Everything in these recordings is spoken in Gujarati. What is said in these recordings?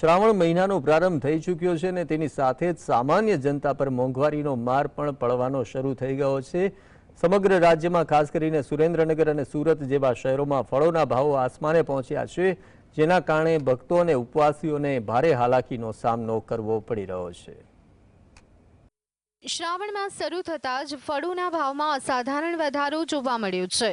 શ્રાવણ મહિનાનો પ્રારંભ થઈ ચૂક્યો છે અને તેની સાથે જ સામાન્ય જનતા પર મોંઘવારીનો માર પણ પડવાનો શરૂ થઈ ગયો છે. સમગ્ર રાજ્યમાં ખાસ કરીને સુરેન્દ્રનગર અને સુરત જેવા શહેરોમાં ફળોના ભાવો આસમાને પહોંચ્યા છે, જેના કારણે ભક્તો અને ઉપવાસીઓને ભારે હાલાકીનો સામનો કરવો પડી રહ્યો છે. શ્રાવણ માસ શરૂ થતાં જ ફળોના ભાવમાં અસાધારણ વધારો જોવા મળ્યો છે.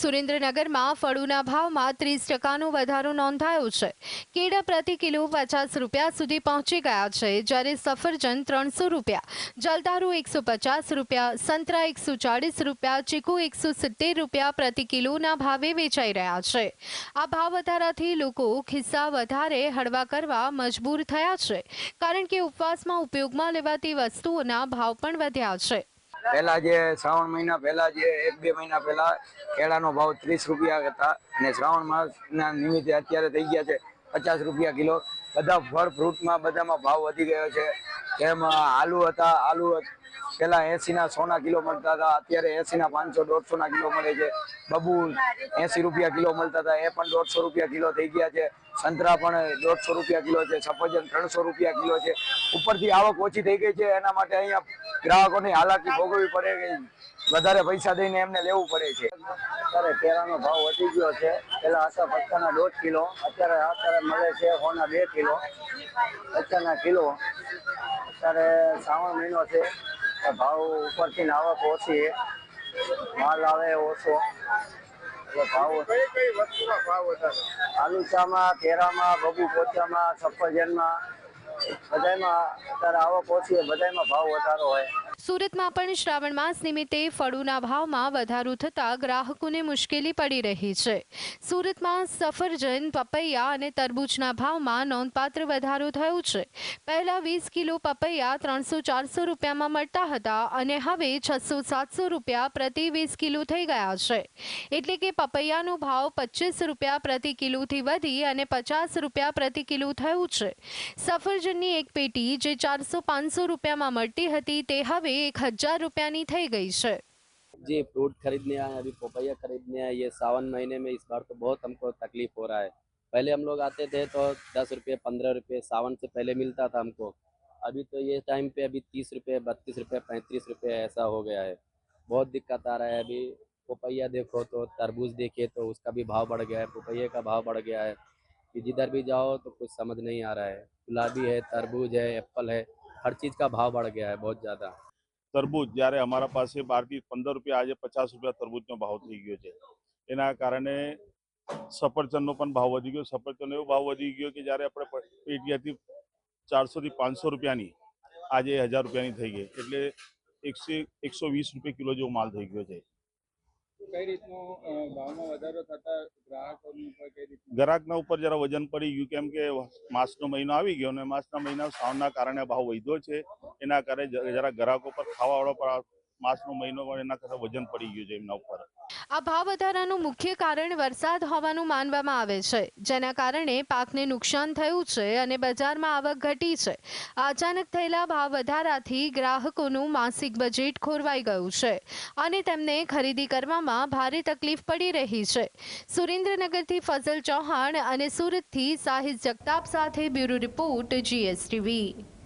સુરેન્દ્રનગરમાં ફળોના ભાવમાં ત્રીસ ટકાનો વધારો નોંધાયો છે. કેળા પ્રતિ કિલો પચાસ રૂપિયા સુધી પહોંચી ગયા છે, જ્યારે સફરજન ત્રણસો રૂપિયા જલદારુ એકસો પચાસ રૂપિયા, સંતરા એકસો ચાળીસ રૂપિયા, ચીકુ એકસો સિત્તેર રૂપિયા પ્રતિ કિલોના ભાવે વેચાઈ રહ્યા છે. આ ભાવ વધારાથી લોકો ખિસ્સા વધારે હળવા કરવા મજબૂર થયા છે, કારણ કે ઉપવાસમાં ઉપયોગમાં લેવાતી વસ્તુઓના ભાવ પણ વધ્યા છે. પહેલા જે શ્રાવણ મહિના પહેલા જે એક બે મહિના પહેલા કેળાનો ભાવ ત્રીસ રૂપિયા હતા અને શ્રાવણ માસના નિમિત્તે અત્યારે થઈ ગયા છે પચાસ રૂપિયા કિલો. બધા ફળ ફ્રૂટમાં બધામાં ભાવ વધી ગયો છે. જેમ આલુ હતા, આલુ પહેલા એસી ના સોના કિલો મળતા હતા, અત્યારે એસી ના પાંચસો દોઢસો ના કિલો મળે છે. બબૂલ એસી રૂપિયા કિલો મળતા હતા, એ પણ દોઢસો રૂપિયા કિલો થઈ ગયા છે. સંતરા પણ દોઢસો રૂપિયા કિલો છે, સફરજન ત્રણસો રૂપિયા કિલો છે. ઉપરથી આવક ઓછી થઈ ગઈ છે, એના માટે અહીંયા ગ્રાહકોની હાલાકી ભોગવવી પડે કે વધારે પૈસા દઈને એમને લેવું પડે છે. અત્યારે કેળાનો ભાવ વધી ગયો છે. પેલા હતા પત્તાના દોઢ કિલો અત્યારે અત્યારે મળે છે હોના બે કિલો. પત્તાના કિલો. અત્યારે શ્રાવણ મહિનો છે. ભાવ ઉપરથી આવક ઓછી માલ આવે ઓછો. ભાવ આલુ ચામાં કેરામાં બબુ પોચામાં સફરજનમાં બધાયમાં અત્યારે આવક ઓછી હોય બધાયમાં ભાવ વધારો હોય. સુરતમાં પણ શ્રાવણ માસ નિમિત્તે ફળોના ભાવમાં વધારો થતાં ગ્રાહકોને મુશ્કેલી પડી રહી છે. સુરતમાં સફરજન, પપૈયા અને તરબૂચના ભાવમાં નોંધપાત્ર વધારો થયો છે. પહેલા વીસ કિલો પપૈયા ત્રણસો ચારસો રૂપિયામાં મળતા હતા અને હવે છસો સાતસો રૂપિયા પ્રતિ વીસ કિલો થઈ ગયા છે. એટલે કે પપૈયાનો ભાવ પચીસ રૂપિયા પ્રતિ કિલોથી વધી અને પચાસ રૂપિયા પ્રતિ કિલો થયું છે. સફરજનની એક પેટી જે ચારસો પાંચસો રૂપિયામાં મળતી હતી તે હવે એક હજાર રૂપિયાની થઈ ગઈ છે जी फ्रूट खरीदने आए हैं अभी पपैया खरीदने आए ये सावन महीने में इस बार तो बहुत हमको तकलीफ हो रहा है पहले हम लोग आते थे तो दस रुपये पंद्रह रुपये सावन से पहले मिलता था हमको अभी तो ये टाइम पे अभी तीस रुपये बत्तीस रुपये पैंतीस रुपये ऐसा हो गया है बहुत दिक्कत आ रहा है अभी पपैया देखो तो तरबूज देखिए तो उसका भी भाव बढ़ गया है पपैये का भाव बढ़ गया है कि जिधर भी जाओ तो कुछ समझ नहीं आ रहा है गुलाबी है तरबूज है एप्पल है हर चीज़ का भाव बढ़ गया है बहुत ज़्यादा તરબૂચ જ્યારે અમારા પાસે બારથી પંદર રૂપિયા, આજે પચાસ રૂપિયા તરબૂચનો ભાવ થઈ ગયો છે. એના કારણે સફરજનનો પણ ભાવ વધી ગયો. સફરજનનો એવો ભાવ વધી ગયો કે જ્યારે આપણે પેટીયાથી ચારસોથી પાંચસો રૂપિયાની, આજે હજાર રૂપિયાની થઈ ગઈ. એટલે એકસો એકસો વીસ રૂપિયા કિલો જેવો માલ થઈ ગયો છે. કઈ ઉપર ગ્રાહકના ઉપર જરા વજન પડી ગયું, કેમ કે માસનો મહિનો આવી ગયો અને માસના મહિના શ્રાવણના કારણે ભાવ વધ્યો છે. એના કારણે જરા ગ્રાહકો પર ખાવાવાળો પર માસનો મહિનો પણ એના કરતાં વજન પડી ગયું છે એમના ઉપર. આ ભાવ વધારાનું મુખ્ય કારણ વરસાદ હોવાનું માનવામાં આવે છે. જેના કારણે પાકને નુકસાન થયું છે અને બજારમાં આવક ઘટી છે. અચાનક થયેલા ભાવ વધારાથી ગ્રાહકોનું માસિક બજેટ ખોરવાઈ ગયું છે અને તેમને ખરીદી કરવામાં ભારે તકલીફ પડી રહી છે. સુરેન્દ્રનગરથી ફઝલ ચૌહાણ અને સુરતથી સાહિદ જગતાપ સાથે બ્યુરો રિપોર્ટ જીએસટીવી.